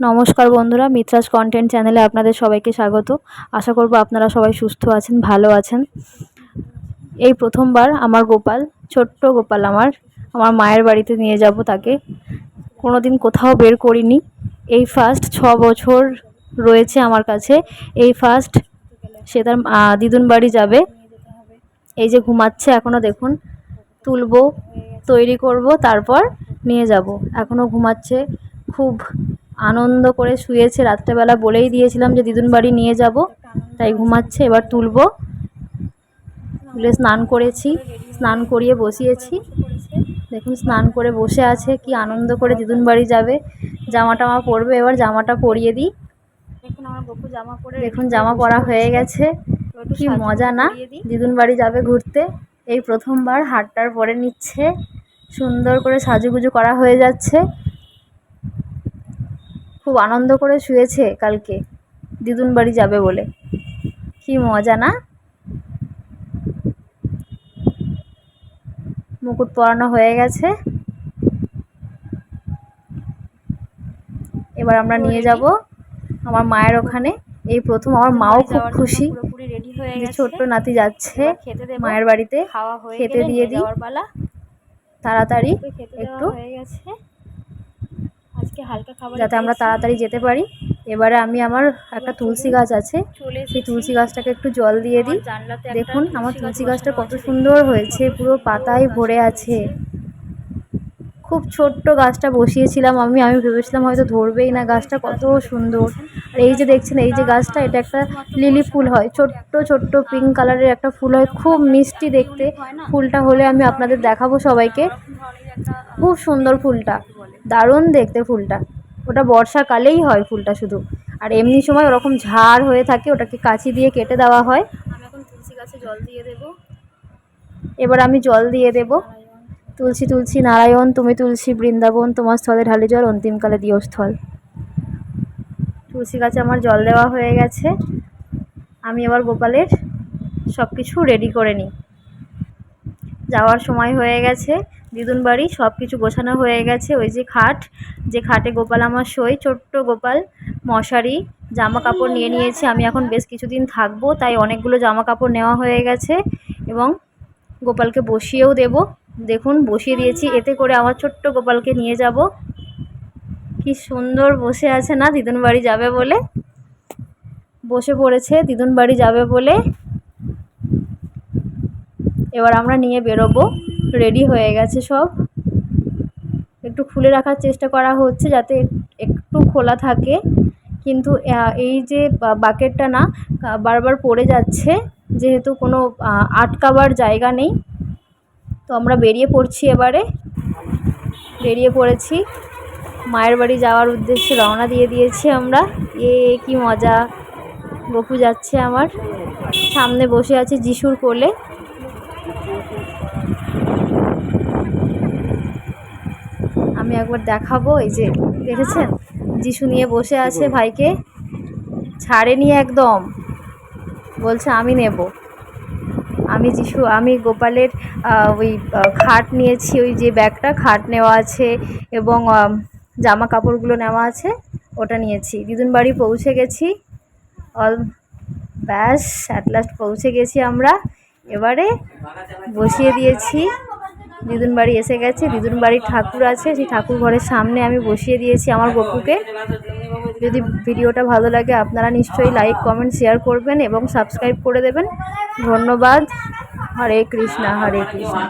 নমস্কার বন্ধুরা মিত্রাস কন্টেন্ট চ্যানেলে আপনাদের সবাইকে স্বাগত। আশা করব আপনারা সবাই সুস্থ আছেন, ভালো আছেন। এই প্রথমবার আমার গোপাল, ছোট্ট গোপাল আমার আমার মায়ের বাড়িতে নিয়ে যাব তাকে। কোনো দিন কোথাও বের করিনি। এই ফার্স্ট ছ বছর রয়েছে আমার কাছে। এই ফার্স্ট সে তার দিদুন বাড়ি যাবে। এই যে ঘুমাচ্ছে এখনও দেখুন। তুলবো, তৈরি করব, তারপর নিয়ে যাব। এখনও ঘুমাচ্ছে, খুব আনন্দ করে শুয়েছে রাত্রেবেলা বলেই দিয়েছিলাম যে, দিদুন বাড়ি নিয়ে যাব, তাই ঘুমাচ্ছে, এবার তুলবো। তুলে স্নান করেছি, স্নান করিয়ে বসিয়েছি। দেখুন, স্নান করে বসে আছে, কি আনন্দ করে দিদুন বাড়ি যাবে। জামা টামা পরবে, এবার জামাটা পরিয়ে দিই। দেখুন আমার গপু জামা পরে দেখুন জামা পরা হয়ে গেছে, কি মজা না? দিদুন বাড়ি যাবে ঘুরতে, এই প্রথমবার হাটটার পরে নিচ্ছে, সুন্দর করে সাজুগুজু করা হয়ে যাচ্ছে। খুব আনন্দ করে শুয়েছে কালকে। দিদুন বাড়ি যাবে বলে। কি মজা না? মুকুট পরানো হয়ে গেছে। এবার আমরা নিয়ে যাব আমার মায়ের ওখানে। এই প্রথম আমার মাও খুব খুশি। ছোট্ট নাতি যাচ্ছে খেতে মায়ের বাড়িতে। খেতে দিয়ে দিই। তাড়াতাড়ি একটু দেওয়া হয়ে গেছে আজকে হালকা খাবার যাতে আমরা তাড়াতাড়ি যেতে পারি। এবারে আমি আমার একটা তুলসী গাছ আছে। সেই তুলসী গাছটাকে একটু জল দিয়ে দিই। দেখুন আমার তুলসী গাছটা কত সুন্দর হয়েছে পুরো পাতায় ভরে আছে। খুব ছোট্ট গাছটা বসিয়েছিলাম আমি। আমি ভেবেছিলাম হয়তো ধরবেই না গাছটা কত সুন্দর। আর এই যে দেখছেন এই যে গাছটা এটা একটা লিলি ফুল হয়। ছোট্ট ছোট্ট পিঙ্ক কালারের একটা ফুল হয়। খুব মিষ্টি দেখতে। ফুলটা হলে আমি আপনাদের দেখাবো সবাইকে। খুব সুন্দর ফুলটা। দারুণ দেখতে ফুলটা। ওটা বর্ষাকালেই হয় ফুলটা শুধু। আর এমনি সময় ওরকম ঝাড় হয়ে থাকে ওটাকে কাঁচি দিয়ে কেটে দেওয়া হয়। আমি এখন তুলসী গাছে জল দিয়ে দেবো। এবার আমি জল দিয়ে দেব। তুলসী তুলসী নারায়ণ তুমি তুলসী বৃন্দাবন তোমার স্থলে ঢালি জল অন্তিমকালে দিও স্থল তুলসী গাছে আমার জল দেওয়া হয়ে গেছে। আমি এবার গোপালের সব কিছু রেডি করে নিই। যাওয়ার সময় হয়ে গেছে। দিদুন বাড়ি সব কিছু গোছানো হয়ে গেছে। ওই যে খাট, যে খাটে গোপাল আমার শোয় ছোট্ট গোপাল মশারি জামা কাপড় নিয়ে নিয়েছি। আমি এখন বেশ কিছুদিন থাকব, তাই অনেকগুলো জামা কাপড় নেওয়া হয়ে গেছে এবং গোপালকে বসিয়েও দেব। দেখুন, বসিয়ে দিয়েছি। এতে করে আমার ছোট্ট গোপালকে নিয়ে যাব। কি সুন্দর বসে আছে না? দিদুন বাড়ি যাবে বলে। বসে পড়েছে, দিদুন বাড়ি যাবে বলে। এবার আমরা নিয়ে বেরোবো। রেডি হয়ে গেছে সব। একটু খুলে রাখার চেষ্টা করা হচ্ছে যাতে একটু খোলা থাকে। কিন্তু এই যে বাকেটটা না বারবার পড়ে যাচ্ছে। যেহেতু কোনো আটকাবার জায়গা নেই। তো আমরা বেরিয়ে পড়ছি এবারে। বেরিয়ে পড়েছি। মায়ের বাড়ি যাওয়ার উদ্দেশ্যে রওনা দিয়ে দিয়েছি আমরা। এ, কি মজা। বকু যাচ্ছে আমার। সামনে বসে আছে যিশুর কোলে। আমি একবার দেখাবো, এই যে দেখেছেন? যিশু নিয়ে বসে আছে ভাইকে ছাড়েনি একদম। বলছে, আমি নেব। আমি যিশু, আমি গোপালের ওই খাট নিয়েছি, ওই যে ব্যাগটা, খাট নেওয়া আছে এবং জামা কাপড়গুলো নেওয়া আছে, ওটা নিয়েছি। দিদুন বাড়ি পৌঁছে গেছি। অল, ব্যাস অ্যাট লাস্ট পৌঁছে গেছি আমরা। এবারে বসিয়ে দিয়েছি। দিদুন বাড়ি এসে গেছে, দিদুন বাড়ির ঠাকুর আছে, সেই ঠাকুর ঘরের সামনে আমি বসিয়ে দিয়েছি আমার গপুকে। যদি ভিডিওটা ভালো লাগে আপনারা নিশ্চয়ই লাইক কমেন্ট শেয়ার করবেন এবং সাবস্ক্রাইব করে দেবেন। ধন্যবাদ। হরে কৃষ্ণা হরে কৃষ্ণা।